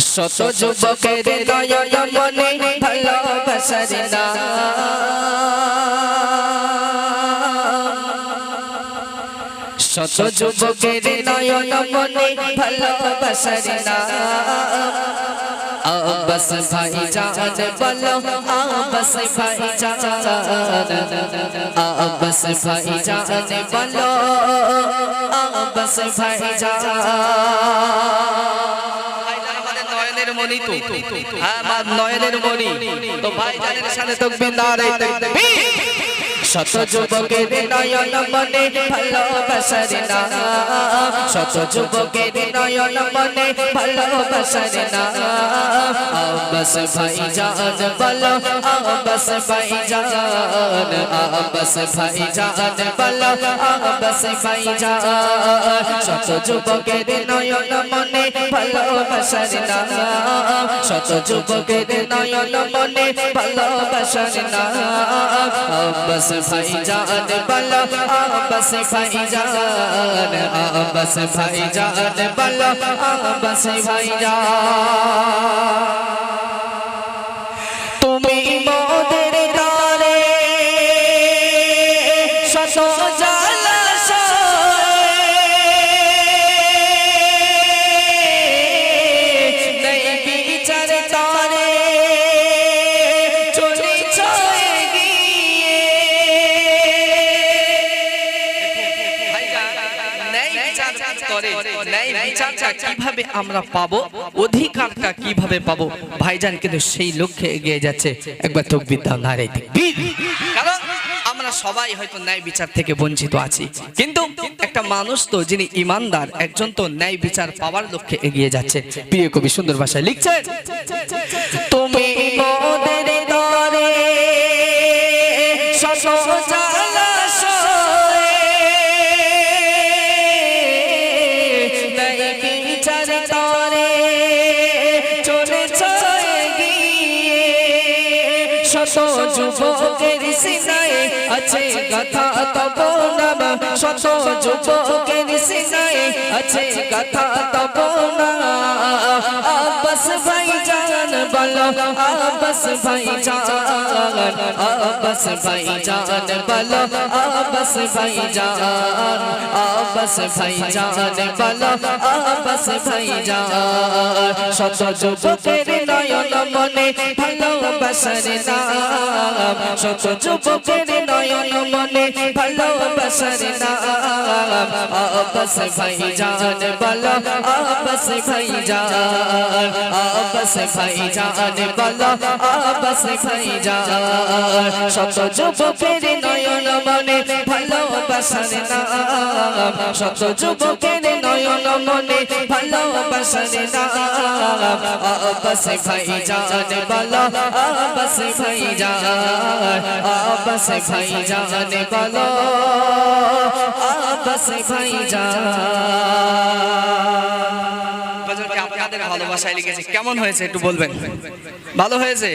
শত যুবকের নয়ন মনে ভালোবাসার শত যুবকের নয়ন মনে ভালোবাসার আবাস ভাই জান বলো আবাস ভাই জান আবাস ভাই জান বলো আবাস ভাই জান মণি তো। হ্যাঁ আমার নয়নের মনি তো ভাইজানের সাথে তকবির তাকবীর শত যুবকের নয়ন মনে ভালোবাসার না। শত যুবকের নয়ন মনে ভালোবাসার না। আব্বাস ভাই জান বলো, আব্বাস ভাই জান আব্বাস ভাই জান বলো, আব্বাস ভাই জান শত যুবকের নয়ন মনে ভালোবাসার না শত যুবকের নয়ন মনে ভালোবাসার না আব্বাস ভাই জান বলো, আব্বাস ভাই জান আব্বাস ভাই জান বলো, আব্বাস ভাই বিচার করে ন্যায় বিচারটা কীভাবে আমরা পাবো অধিকারটা কীভাবে পাবো ভাইজান কিন্তু সেই লক্ষ্যে এগিয়ে যাচ্ছে। একবার তকবির দাও নারাই কারণ আমরা সবাই হয়তো ন্যায় বিচার থেকে বঞ্চিত আছি। কিন্তু একটা মানুষ তো যিনি ইমানদার একজন তো ন্যায় বিচার পাওয়ার লক্ষ্যে এগিয়ে যাচ্ছে। প্রিয় কবি সুন্দর ভাষায় লিখছেন তুমি বিচার তরে চলেছ এগিয়ে। শত যুবকের সিনায় আছে গাথা, তব নাম। শত যুবকের সিনায় আছে গাথা, তব আব্বাস ভাই জান বলো, আব্বাস ভাই জান আব্বাস ভাই জান বলো, আব্বাস ভাই জান আব্বাস ভাই জান বলো আব্বাস ভাই জান শত যুবকের নয়ন মনে ভালোবাসার নাম। শত যুবকের নয়ন মনে ভালোবাসার নাম। জান আব্বাস ভাই জান বলো, আব্বাস ভাই জান। শত যুবকের নয়ন মনে ভালোবাসার নাম। শত যুবকের নয়ন মনে ভালোবাসার নাম। আব্বাস ভাই জান বলো, আব্বাস ভাই জান। আব্বাস ভাই জান বলো ভালোবাসায় লিখেছি। কেমন হয়েছে একটু বলবেন? ভালো হয়েছে?